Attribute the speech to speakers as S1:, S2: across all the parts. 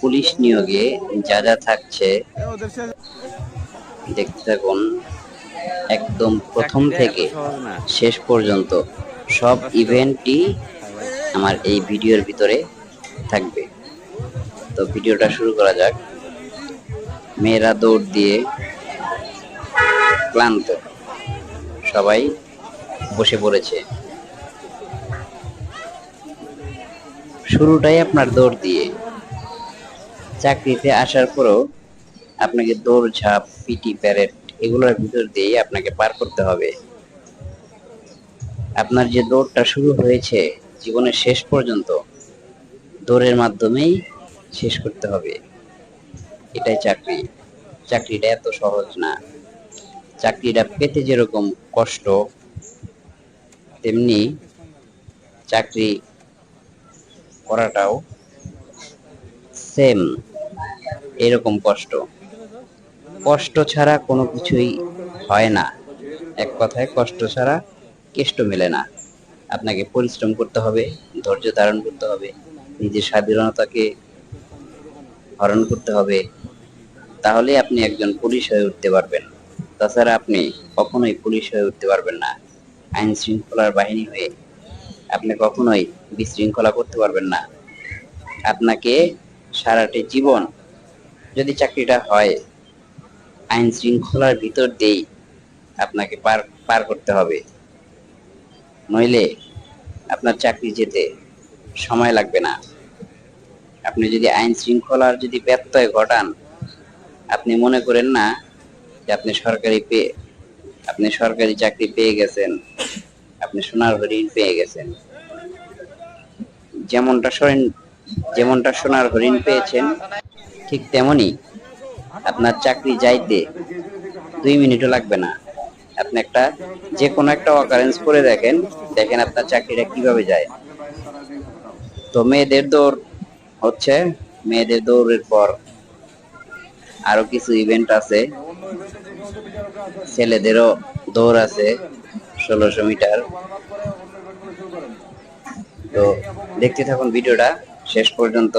S1: Police নিয়োগে যা যা থাকছে দেখতে থাকুন একদম প্রথম থেকে শেষ পর্যন্ত সব ইভেন্টই আমার এই ভিডিওর ভিতরে থাকবে। তো ভিডিওটা শুরু করা যাক। মেয়েরা দৌড় দিয়ে ক্লান্ত। সবাই বসে পড়েছে। শুরুটাই আপনার দৌড় দিয়ে। চাকরিতে আসার পরও আপনাকে দৌড়, ঝাঁপ, পিটি, প্যারেড এগুলোর ভিতর দিয়ে আপনাকে পার করতে হবে। আপনার যে দৌড়টা শুরু হয়েছে জীবনের শেষ পর্যন্ত, দৌড়ের মাধ্যমেই শেষ করতে হবে। এটাই চাকরি। চাকরিটা এত সহজ না। চাকরিটা পেতে যেরকম কষ্ট, তেমনি চাকরি করাটাও সেম, এরকম কষ্ট। কষ্ট ছাড়া কোনো কিছুই হয় না। এক কথায় কষ্ট ছাড়া কেষ্ট মেলে না। আপনাকে পরিশ্রম করতে হবে, ধৈর্য ধারণ করতে হবে, নিজের স্বাধীনতাকে হরণ করতে হবে। তাহলে আপনি একজন পুলিশ হয়ে উঠতে পারবেন। তাছাড়া আপনি কখনোই পুলিশ হয়ে উঠতে পারবেন না। আইন শৃঙ্খলার বাহিনী হয়ে আপনি কখনোই বিশৃঙ্খলা করতে পারবেন না। আপনাকে সারাটি জীবন যদি চাকরিটা হয়, আইন শৃঙ্খলার ভিতর দিয়েই আপনাকে পার পার করতে হবে। নইলে আপনার চাকরি যেতে সময় লাগবে না। আপনি যদি আইন শৃঙ্খলার যদি ব্যত্যয় ঘটান, আপনি মনে করেন না যে আপনি সরকারি পেয়ে আপনি সরকারি চাকরি পেয়ে গেছেন, আপনি সোনার হরিণ পেয়ে গেছেন। যেমনটা সরেন যেমনটা সোনার হরিণ পেয়েছেন, ঠিক তেমনি আপনার চাকরি যাইতে দুই মিনিটও লাগবে না। আপনি একটা যে কোনো একটা অকারেন্স করে দেখেন দেখেন আপনার চাকরিটা কীভাবে যায়। তো মেয়েদের দৌড় হচ্ছে, মেয়েদের দৌড়ের পর আরও কিছু ইভেন্ট আছে। ছেলেদেরও দৌড় আছে, ষোলোশো মিটার। তো দেখতে থাকুন ভিডিওটা শেষ পর্যন্ত।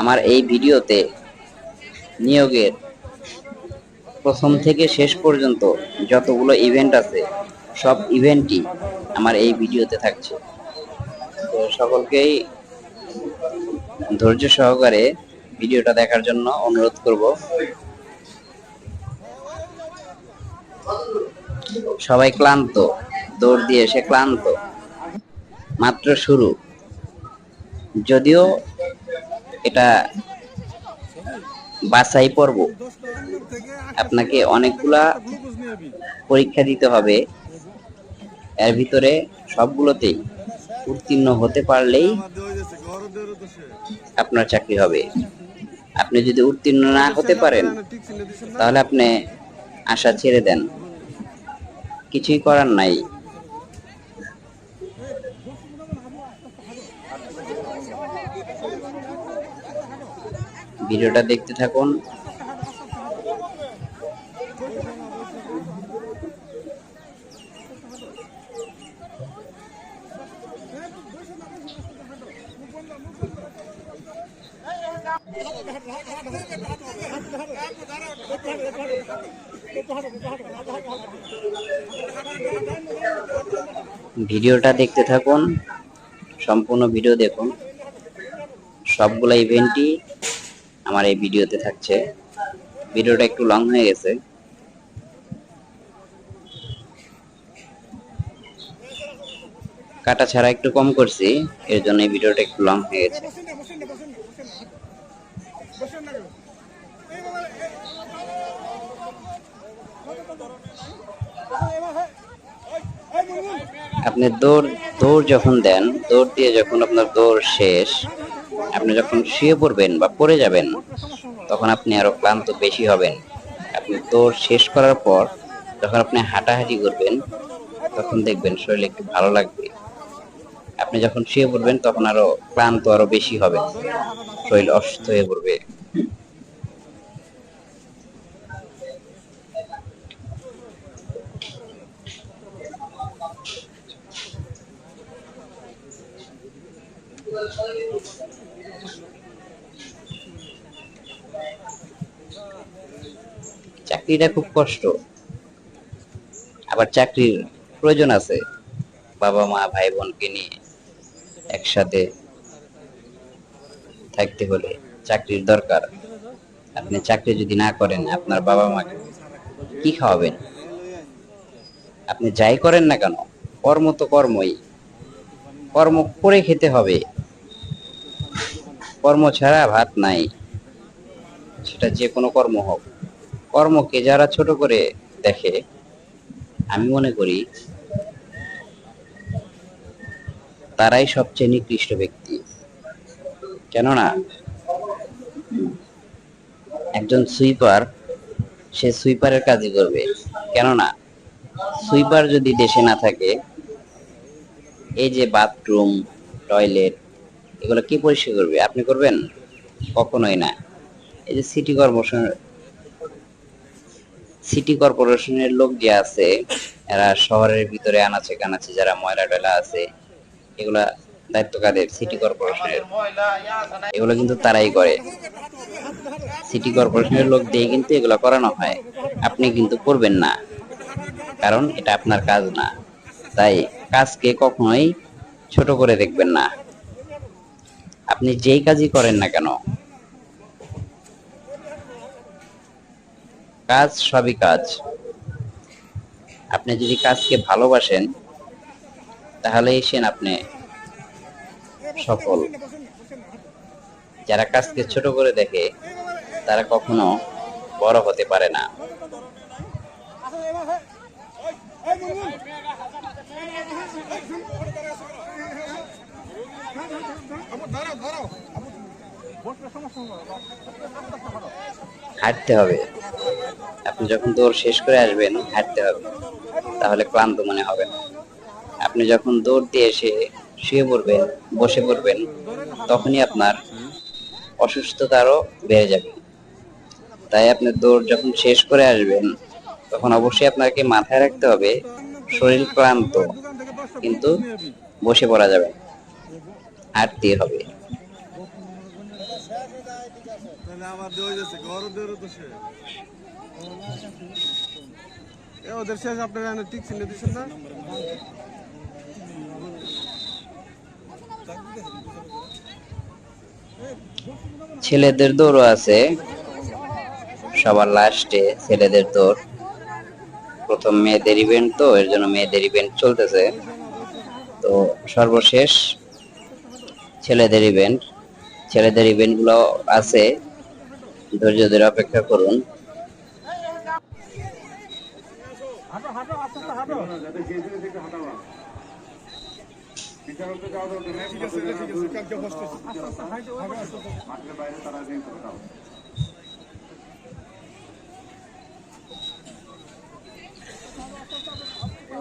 S1: আমার এই ভিডিওতে নিয়োগের প্রথম থেকে শেষ পর্যন্ত যতগুলো ইভেন্ট আছে, সব ইভেন্টই আমার এই ভিডিওতে থাকছে। তো সকলকেই ধৈর্য সহকারে ভিডিওটা দেখার জন্য অনুরোধ করব। সবাই ক্লান্ত, দৌড় দিয়ে এসে ক্লান্ত। মাত্র শুরু। যদিও এটা বাছাই পর্ব। আপনাকে অনেকগুলা পরীক্ষা দিতে হবে। এর ভিতরে সবগুলোতেই উত্তীর্ণ হতে পারলেই আপনার চাকরি হবে। আপনি যদি উত্তীর্ণ না হতে পারেন, তাহলে আপনি আশা ছেড়ে দেন। কিছুই করার নাই ভিডিওটা দেখতে থাকুন ভিডিওটা দেখতে থাকুন, সম্পূর্ণ ভিডিও দেখুন। সবগুলো ইভেন্টই আমার এই ভিডিওতে থাকছে। ভিডিওটা একটু লং হয়ে গেছে। কাটা ছাড়া একটু কম করছি, এর জন্য এই ভিডিওটা একটু লং হয়ে গেছে। আপনি দৌড় দৌড় যখন দেন, দৌড় দিয়ে যখন আপনার দৌড় শেষ, আপনি যখন শুয়ে পড়বেন বা পড়ে যাবেন, তখন আপনি আরও ক্লান্ত বেশি হবেন। আপনি দৌড় শেষ করার পর যখন আপনি হাঁটাহাঁটি করবেন, তখন দেখবেন শরীরে একটু ভালো লাগবে। আপনি যখন শুয়ে পড়বেন, তখন আরও ক্লান্ত আরও বেশি হবে শরীর অসুস্থ হয়ে পড়বে। চাকরিটা খুব কষ্ট। আবার চাকরির প্রয়োজন আছে। বাবা, মা, ভাই, বোনকে নিয়ে একসাথে থাকতে হলে চাকরির দরকার। আপনি চাকরি যদি না করেন, আপনার বাবা মাকে কি খাওয়াবেন? আপনি যাই করেন না কেন, কর্ম তো কর্মই। কর্ম করে খেতে হবে। কর্ম ছাড়া ভাত নাই। সেটা যে কোনো কর্ম হোক। কর্মকে যারা ছোট করে দেখে, আমি মনে করি তারাই সবচেয়ে নিকৃষ্ট ব্যক্তি। কেননা, একজন সুইপার, সে সুইপারের কাজই করবে। কেননা, সুইপার যদি দেশে না থাকে, এই যে বাথরুম, টয়লেট, এগুলো কি পরিষ্কার করবে? আপনি করবেন? কখনোই না। এই যে সিটি কর্পোরেশন সিটি কর্পোরেশনের লোক যে আছে, এরা শহরের ভিতরে আনাচে কানাচে যারা ময়লা টয়লা আছে, এগুলা দায়িত্ব কাদের? সিটি কর্পোরেশনের এগুলো কিন্তু তারাই করে। সিটি কর্পোরেশনের লোক দিয়ে কিন্তু এগুলো করানো হয়। আপনি কিন্তু করবেন না। কারণ এটা আপনার কাজ না। তাই কাজকে কখনোই ছোট করে দেখবেন না। আপনি যেই কাজই করেন না কেন কাজ সবই কাজ আপনি যদি কাজকে ভালোবাসেন তাহলে এসেন আপনি সফল যারা কাজকে ছোট করে দেখে তারা কখনো বড় হতে পারে না হাঁটতে হবে। আপনি যখন দৌড় শেষ করে আসবেন, হাঁটতে হবে। তাহলে ক্লান্ত মনে হবে না। আপনি যখন দৌড় দিয়ে এসে শুয়ে পড়বেন, বসে পড়বেন, তখনই আপনার অসুস্থতা আরও বেড়ে যাবে। তাই আপনি দৌড় যখন শেষ করে আসবেন, তখন অবশ্যই আপনাকে মাথায় রাখতে হবে, শরীর ক্লান্ত, কিন্তু বসে পড়া যাবে। হাঁটতে হবে।
S2: ওদের শেষ, আপনারা টিক চিনে দিচ্ছেন না?
S1: ছেলেদের দৌড়ও আছে। সবার লাস্টে ছেলেদের দৌড়। প্রথম মেয়েদের ইভেন্ট তো, এর জন্য মেয়েদের ইভেন্ট চলতেছে। তো সর্বশেষ ছেলেদের ইভেন্ট ছেলেদের ইভেন্টগুলো আছে। ধৈর্য ধরে অপেক্ষা করুন।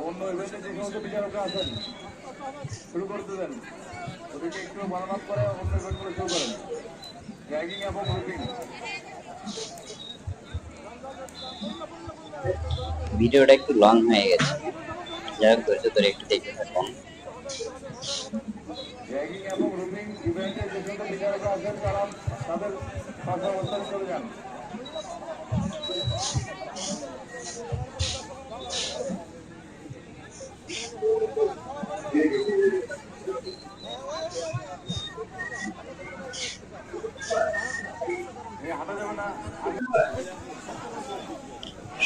S3: অন্য ইভেন্টে যে সমস্ত বিচারকরা আছেন শুরু করতে দেন ওদেরকে একটু মনোনয়ন করে অন্য ইভেন্টগুলো শুরু করেন র্যাগিং এবং রুটিং
S1: ভিডিওটা একটু লং হয়ে গেছে। যাই হোক, ধৈর্য ধরে একটু দেখতে থাকুন
S3: র্যাগিং এবং রুমিং ইভেন্টে যে সমস্ত বিচারক আছেন, তারা তাদের পাশে বলতে চলে যান।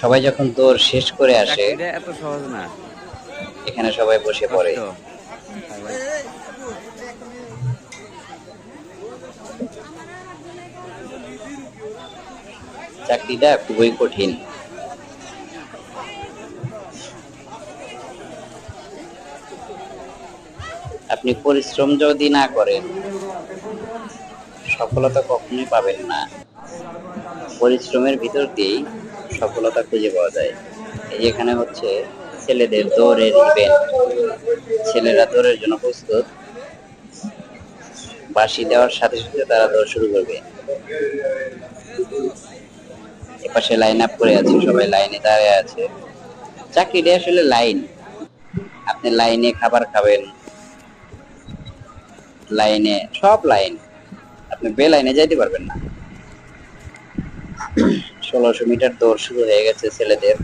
S1: সবাই যখন দৌড় শেষ করে আসে
S4: এত সহজ না।
S1: এখানে সবাই বসে পড়ে। চাকরিটা খুবই কঠিন। আপনি পরিশ্রম যদি না করেন সফলতা কখনোই পাবেন না। পরিশ্রমের ভিতর দিয়েই সফলতা খুঁজে পাওয়া যায়। এখানে হচ্ছে ছেলেদের দৌড়ের ইভেন্ট ছেলেরা দৌড়ের জন্য প্রস্তুত। বাঁশি দেওয়ার সাথে সাথে তারা দৌড় শুরু করবে। এপাশে লাইন আপ করে আছে, সবাই লাইনে দাঁড়িয়ে আছে। চাকরিটা আসলে লাইন আপনি লাইনে খাবার খাবেন। লাইনে সব লাইন আপনি বে লাইনে যাইতে পারবেন না। ষোলোশো মিটার দৌড় শুরু হয়ে গেছে ছেলেদের।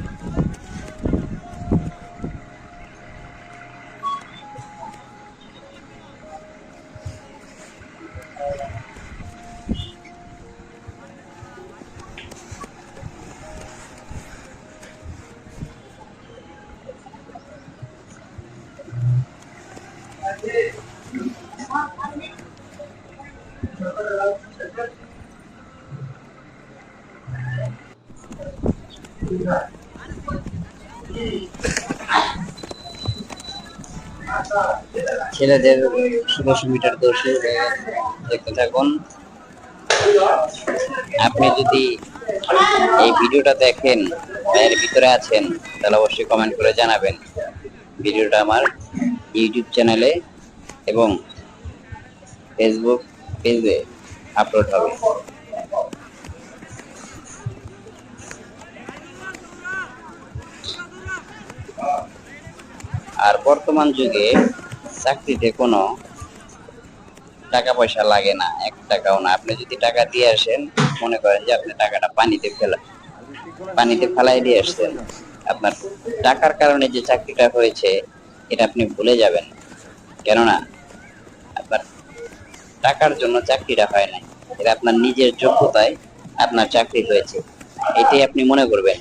S1: ছেলেদের ষোলোশো মিটার দৌড় দেখতে থাকুন। আপনি যদি এই ভিডিওটা দেখেন, এর ভিতরে আছেন, তাহলে অবশ্যই কমেন্ট করে জানাবেন। ভিডিওটা আমার ইউটিউব চ্যানেলে এবং ফেসবুক পেজে আপলোড হবে। আর বর্তমান যুগে চাকরিতে কোনো টাকা পয়সা লাগে না, এক টাকাও না। আপনি যদি টাকা দিয়ে আসেন, মনে করেন যে আপনি টাকাটা পানিতে ফেলা, পানিতে ফেলাই দিয়ে আসছেন। আপনার টাকার কারণে যে চাকরিটা হয়েছে, এটা আপনি ভুলে যাবেন। কেননা, আপনার টাকার জন্য চাকরিটা হয় নাই। এটা আপনার নিজের যোগ্যতায় আপনার চাকরি হয়েছে। এটাই আপনি মনে করবেন।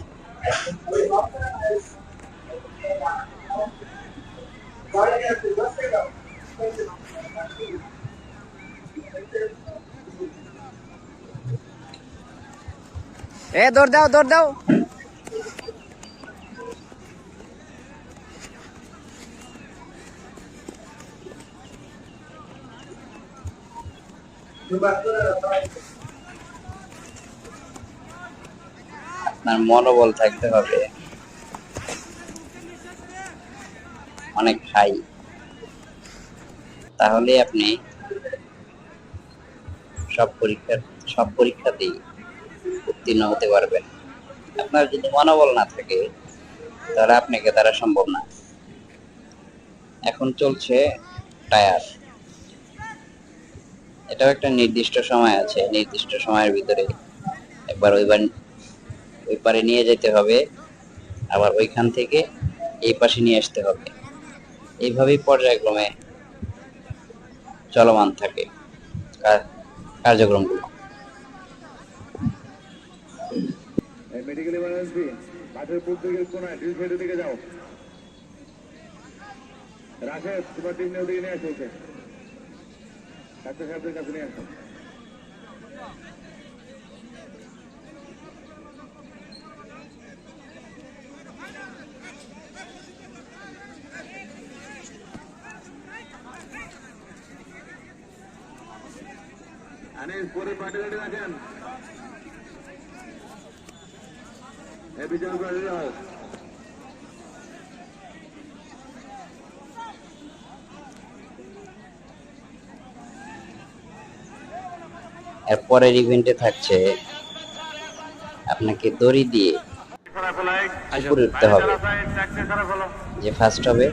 S4: এ দৌড় দাও দৌড় দাও।
S1: মনোবল থাকতে হবে। অনেক হাই তাহলে আপনি সব পরীক্ষার, সব পরীক্ষাতেই উত্তীর্ণ হতে পারবেন। আপনার যদি মনোবল না থাকে, তাহলে আপনাকে দ্বারা সম্ভব না। এখন চলছে টায়ার এটাও একটা নির্দিষ্ট সময় আছে। নির্দিষ্ট সময়ের ভিতরে একবার ওইবার ওই পারে নিয়ে যেতে হবে। আবার ওইখান থেকে এই পাশে নিয়ে আসতে হবে। এইভাবেই পর্যায়ক্রমে চলমান থাকে কার- কার্যক্রমগুলো।
S3: মেডিকেল দিকে যাও। তোমার টিম নিয়ে ওদিকে নিয়ে আসো ওকে। কাছে নিয়ে আসো। আনিস পরে পার্টি রেডি রাখেন এই বিচার করে যাও
S1: পরের ইভেন্টে থাকছে আপনাকে দড়ি দিয়ে উপরে উঠতে হবে যে ফার্স্ট হবে